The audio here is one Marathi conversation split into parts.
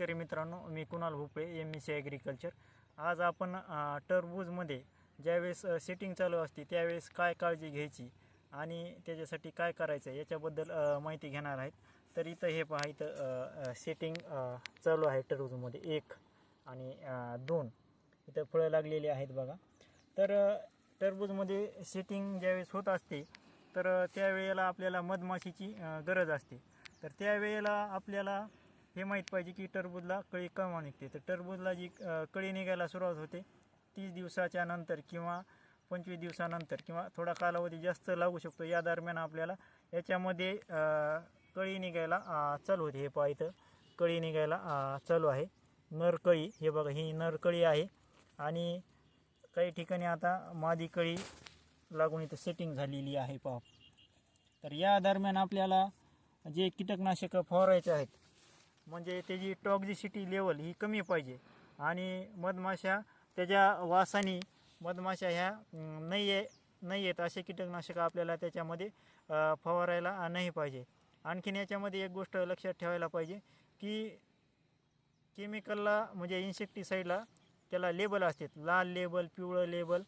शेतकरी मित्रांनो मी कुणाल भोपळे एम एस सी ॲग्रिकल्चर आज आपण टरबूजमध्ये ज्यावेळेस सेटिंग चालू असते त्यावेळेस काय काळजी घ्यायची आणि त्याच्यासाठी काय करायचं याच्याबद्दल माहिती घेणार आहेत. तर इथं हे पहा इथं सेटिंग चालू आहे टरबूजमध्ये. एक आणि दोन. इथं फळं लागलेली आहेत बघा. तर टरबूजमध्ये सेटिंग ज्यावेळेस होत असते तर त्यावेळेला आपल्याला मधमाशीची गरज असते. तर त्यावेळेला आपल्याला हे माहीत पाहिजे की टरबूजला कळी केव्हा निघते. तर टरबूजला जी कळी निघायला सुरुवात होते तीस दिवसाच्या नंतर किंवा पंचवीस दिवसानंतर किंवा थोडा कालावधी जास्त लागू शकतो या दरम्यान आपल्याला याच्यामध्ये कळी निघायला चालू होते. हे पहा इथं कळी निघायला चालू आहे. नरकळी हे बघा ही नरकळी आहे. आणि काही ठिकाणी आता मादी कळी लागून इथं सेटिंग झालेली आहे पहा. तर या दरम्यान आपल्याला जे कीटकनाशकं फवारायचे आहेत म्हणजे त्याची टॉक्झिसिटी लेवल ही कमी पाहिजे. आणि मधमाशा त्याच्या वासाने मधमाशा ह्या नाही आहे नाही येत असे कीटकनाशकं आपल्याला त्याच्यामध्ये फवारायला नाही पाहिजे. आणखीन याच्यामध्ये एक गोष्ट लक्षात ठेवायला पाहिजे की केमिकलला म्हणजे इन्सेक्टिसाईडला त्याला लेबल असतात. लाल लेबल पिवळं लेबल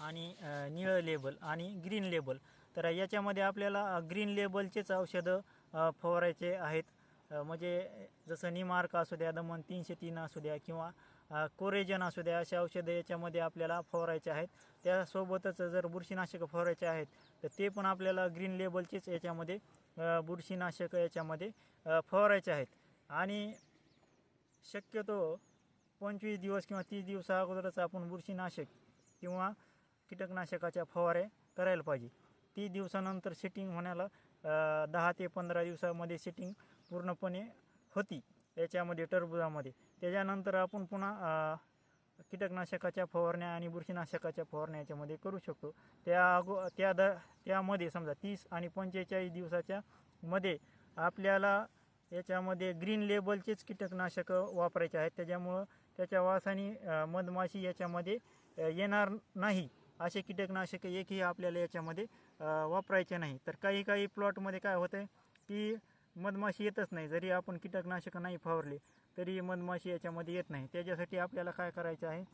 आणि निळं लेबल आणि ग्रीन लेबल तर याच्यामध्ये आपल्याला ग्रीन लेबलचेच औषधं फवारायचे आहेत. म्हणजे जसं निमार्क असू द्या दमन तीनशे तीन असू द्या किंवा कोरेजन असू द्या अशा औषधं याच्यामध्ये आपल्याला फवारायचे आहेत. त्यासोबतच जर बुरशीनाशकं फवारायचे आहेत तर ते पण आपल्याला ग्रीन लेबलचेच याच्यामध्ये बुरशीनाशकं याच्यामध्ये फवारायचे आहेत. आणि शक्यतो पंचवीस दिवस किंवा तीस दिवसा अगोदरच आपण बुरशीनाशक किंवा कीटकनाशकाच्या फवारे करायला पाहिजे. तीस दिवसानंतर सेटिंग होण्याला दहा ते पंधरा दिवसामध्ये सेटिंग पूर्णपणे होती. याच्यामध्ये टरबुजामध्ये. त्याच्यानंतर आपण पुन्हा कीटकनाशकाच्या फवारण्या आणि बुरशीनाशकाच्या फवारण्या याच्यामध्ये करू शकतो. त्या अगो त्या द त्यामध्ये समजा तीस आणि पंचेचाळीस दिवसाच्या मध्ये आपल्याला याच्यामध्ये ग्रीन लेबलचेच कीटकनाशकं वापरायचे आहेत. त्याच्यामुळं त्याच्या वासाने मधमाशी याच्यामध्ये येणार नाही. असे कीटकनाशक एकही आपल्याला याच्यामध्ये वापरायचे नाही. तर काही काही प्लॉटमध्ये काय होतं आहे की मधमाशी येतच नाही. जरी आपण कीटकनाशकं नाही फवारले तरी मधमाशी याच्यामध्ये येत नाही. त्याच्यासाठी आपल्याला काय करायचं आहे?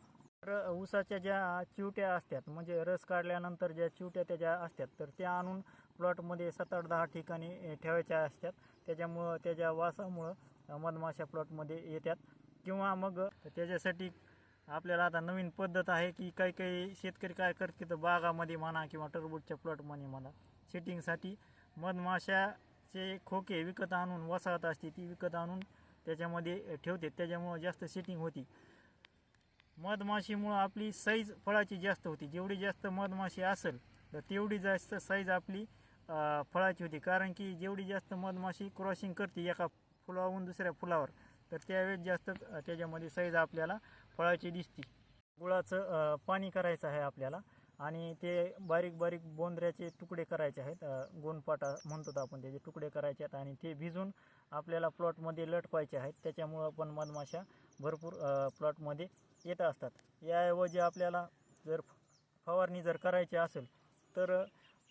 तर ऊसाच्या ज्या चिवट्या असतात म्हणजे रस काढल्यानंतर ज्या चिवट्या त्याच्या असतात तर त्या आणून प्लॉटमध्ये सात आठ दहा ठिकाणी ठेवायच्या असतात. त्याच्यामुळं त्याच्या वासामुळं मधमाशा प्लॉटमध्ये येतात. किंवा मग त्याच्यासाठी आपल्याला आता नवीन पद्धत आहे की काही काही शेतकरी काय करते तर बागामध्ये म्हणा किंवा टरबूजच्या प्लॉटमध्ये म्हणा. सेटिंगसाठी मधमाशाचे खोके विकत आणून वसाहत असते ती विकत आणून त्याच्यामध्ये ठेवते. त्याच्यामुळं जास्त सेटिंग होती. मधमाशीमुळं आपली साईज फळाची जास्त होती. जेवढी जास्त मधमाशी असेल तर तेवढी जास्त साईज आपली फळाची होती. कारण की जेवढी जास्त मधमाशी क्रॉसिंग करते एका फुलावरून दुसऱ्या फुलावर तर त्यावेळेस जास्त त्याच्यामध्ये साईज आपल्याला फळाची दिसते. गुळाचं पाणी करायचं आहे आपल्याला आणि ते बारीक बारीक बोंद्र्याचे तुकडे करायचे आहेत गोंडपाटा म्हणतो आपण त्याचे तुकडे करायचे आहेत आणि ते भिजून आपल्याला प्लॉटमध्ये लटवायचे आहेत. त्याच्यामुळं पण मधमाशा भरपूर प्लॉटमध्ये येत असतात. याऐवजी आपल्याला जर फवारणी जर करायची असेल तर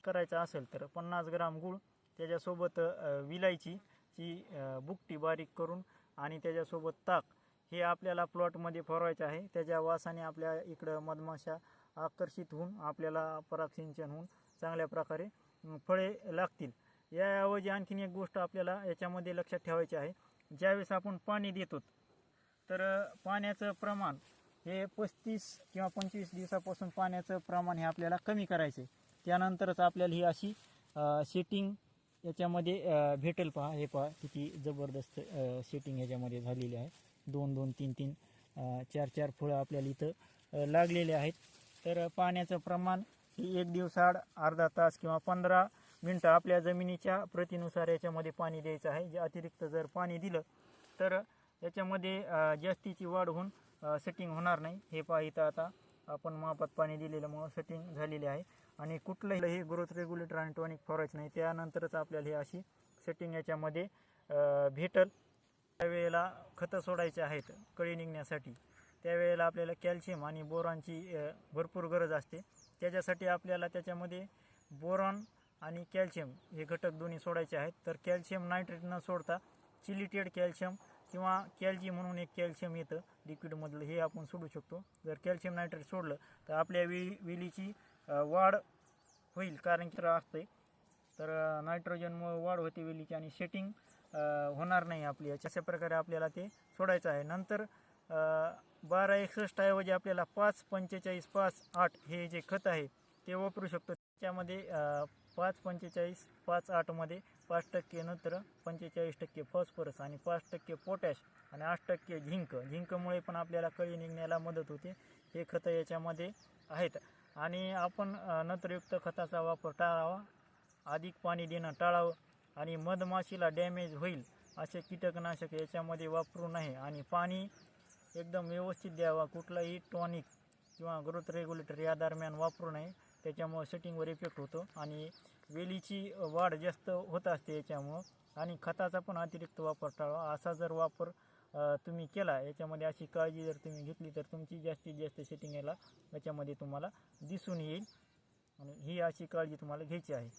करायचं असेल तर पन्नास ग्राम गूळ त्याच्यासोबत विलायची ची बुकटी बारीक करून आणि त्याच्यासोबत ताक हे आपल्याला प्लॉटमध्ये फरवायचे आहे. त्याच्या वासाने आपल्या इकडं मधमाशा आकर्षित होऊन आपल्याला परागसिंचन होऊन चांगल्या प्रकारे फळे लागतील. याऐवजी आणखीन एक गोष्ट आपल्याला याच्यामध्ये लक्षात ठेवायची आहे. ज्यावेळेस आपण पाणी देतो तर पाण्याचं प्रमाण हे पस्तीस किंवा पंचवीस दिवसापासून पाण्याचं प्रमाण हे आपल्याला कमी करायचं आहे त्यानंतरच आपल्याला ही अशी सेटिंग याच्यामध्ये भेटेल पहा हे पहा किती जबरदस्त सेटिंग याच्यामध्ये झालेली आहे. दोन दोन तीन तीन चार चार फळं आपल्याला इथं लागलेले आहेत. तर पाण्याचं प्रमाण ही एक दिवसाआड अर्धा तास किंवा पंधरा मिनटं आपल्या जमिनीच्या प्रतीनुसार याच्यामध्ये पाणी द्यायचं आहे. जे अतिरिक्त जर पाणी दिलं तर याच्यामध्ये जास्तीची वाढ होऊन सेटिंग होणार नाही. हे पहा इथं आता आपण मापात पाणी दिलेल्यामुळं सेटिंग झालेली आहे. आणि कुठलंही ग्रोथ रेग्युलेटर आणि टॉनिक फवारायचं नाही. त्यानंतरच आपल्याला ही अशी सेटिंग याच्यामध्ये भेटल. त्यावेळेला खतं सोडायचे आहेत कळी निघण्यासाठी. त्यावेळेला आपल्याला कॅल्शियम आणि बोरॉनची भरपूर गरज असते. त्याच्यासाठी आपल्याला त्याच्यामध्ये बोरॉन आणि कॅल्शियम हे घटक दोन्ही सोडायचे आहेत. तर कॅल्शियम नायट्रेट न सोडता चिलिटेड कॅल्शियम किंवा कॅल्जी म्हणून एक कॅल्शियम येतं. लिक्विडमधलं हे आपण सोडू शकतो. जर कॅल्शियम नायट्रेट सोडलं तर आपल्या वेली वेलीची वाढ होईल कारण की असते तर नायट्रोजनमुळे वाढ होते वेलीची आणि सेटिंग होणार नाही आपली. याच्या अशा प्रकारे आपल्याला ते सोडायचं आहे. नंतर बारा एकसष्ट ऐवजी आपल्याला पाच पंचेचाळीस पाच आठ हे जे खत आहे ते वापरू शकतो. त्याच्यामध्ये पाच पंचेचाळीस पाच आठमध्ये पाच टक्के नत्र पंचेचाळीस टक्के फॉस्फरस आणि पाच टक्के पोटॅश आणि आठ टक्के झिंक. झिंकमुळे पण आपल्याला कळी निघण्याला मदत होते. हे खतं याच्यामध्ये आहेत. आणि आपण नत्रयुक्त खताचा वापर टाळावा. अधिक पाणी देणं टाळावं आणि मधमाशीला डॅमेज होईल असे कीटकनाशक याच्यामध्ये वापरू नये आणि पाणी एकदम व्यवस्थित द्यावा. कुठलाही टॉनिक किंवा ग्रोथ रेग्युलेटर या दरम्यान वापरू नये. त्याच्यामुळं सेटिंगवर इफेक्ट होतो आणि वेलीची वाढ जास्त होत असते याच्यामुळं आणि खताचा पण अतिरिक्त वापर टाळावा असा जर वापर तुम्ही केला याच्यामध्ये अशी काळजी जर तुम्ही घेतली तर तुमची जास्तीत जास्त सेटिंग याला याच्यामध्ये तुम्हाला दिसून येईल. आणि ही अशी काळजी तुम्हाला घ्यायची आहे.